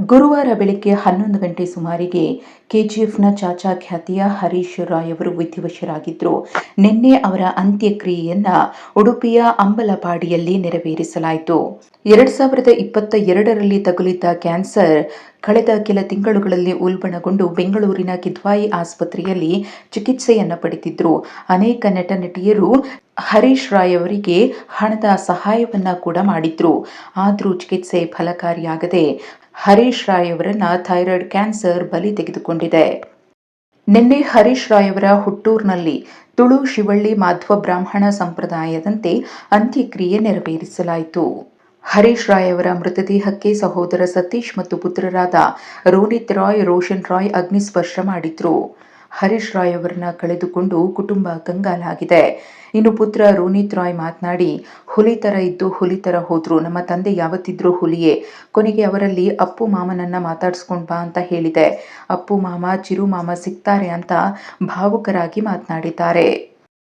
ಗುರುವಾರ ಬೆಳಗ್ಗೆ ಹನ್ನೊಂದು ಗಂಟೆ ಸುಮಾರಿಗೆ ಕೆಜಿಎಫ್ನ ಚಾಚಾ ಖ್ಯಾತಿಯ ಹರೀಶ್ ರಾಯ್ ಅವರು ವಿಧಿವಶರಾಗಿದ್ದರು ನಿನ್ನೆ ಅವರ ಅಂತ್ಯಕ್ರಿಯೆಯನ್ನ ಉಡುಪಿಯ ಅಂಬಲಪಾಡಿಯಲ್ಲಿ ನೆರವೇರಿಸಲಾಯಿತು. ಎರಡ್ ಸಾವಿರದ ಇಪ್ಪತ್ತ ಎರಡರಲ್ಲಿ ತಗುಲಿದ್ದ ಕ್ಯಾನ್ಸರ್ ಕಳೆದ ಕೆಲ ತಿಂಗಳುಗಳಲ್ಲಿ ಉಲ್ಬಣಗೊಂಡು ಬೆಂಗಳೂರಿನ ಕಿದ್ವಾಯಿ ಆಸ್ಪತ್ರೆಯಲ್ಲಿ ಚಿಕಿತ್ಸೆಯನ್ನ ಪಡೆದಿದ್ರು. ಅನೇಕ ನಟ, ನಟಿಯರು ಹರೀಶ್ ರಾಯ್ ಅವರಿಗೆ ಹಣದ ಸಹಾಯವನ್ನ ಕೂಡ ಮಾಡಿದ್ರು. ಆದರೂ ಚಿಕಿತ್ಸೆ ಫಲಕಾರಿಯಾಗದೆ ಹರೀಶ್ ರಾಯ್ ಅವರನ್ನ ಥೈರಾಯ್ಡ್ ಕ್ಯಾನ್ಸರ್ ಬಲಿ ತೆಗೆದುಕೊಂಡಿದೆ. ನಿನ್ನೆ ಹರೀಶ್ ರಾಯ್ ಅವರ ಹುಟ್ಟೂರಿನಲ್ಲಿ ತುಳು ಶಿವಳ್ಳಿ ಮಾಧ್ವ ಬ್ರಾಹ್ಮಣ ಸಂಪ್ರದಾಯದಂತೆ ಅಂತ್ಯಕ್ರಿಯೆ ನೆರವೇರಿಸಲಾಯಿತು. ಹರೀಶ್ ರಾಯ್ ಅವರ ಮೃತದೇಹಕ್ಕೆ ಸಹೋದರ ಸತೀಶ್ ಮತ್ತು ಪುತ್ರರಾದ ರೋನಿತ್ ರಾಯ್, ರೋಷನ್ ರಾಯ್ ಅಗ್ನಿಸ್ಪರ್ಶ ಮಾಡಿದ್ರು. ಹರೀಶ್ ರಾಯ್ ಅವರನ್ನ ಕಳೆದುಕೊಂಡು ಕುಟುಂಬ ಕಂಗಾಲಾಗಿದೆ. ಇನ್ನು ಪುತ್ರ ರೋನಿತ್ ರಾಯ್ ಮಾತನಾಡಿ, ಹುಲಿ ತರ ಇದ್ದು ಹುಲಿ ಥರ ಹೋದ್ರು, ನಮ್ಮ ತಂದೆ ಯಾವತ್ತಿದ್ರೂ ಹುಲಿಯೇ, ಕೊನೆಗೆ ಅವರಲ್ಲಿ ಅಪ್ಪು ಮಾಮನನ್ನ ಮಾತಾಡ್ಸ್ಕೊಂಡ್ ಬಾ ಅಂತ ಹೇಳಿದೆ. ಅಪ್ಪು ಮಾಮ, ಚಿರು ಮಾಮ ಸಿಗ್ತಾರೆ ಅಂತ ಭಾವುಕರಾಗಿ ಮಾತನಾಡಿದ್ದಾರೆ.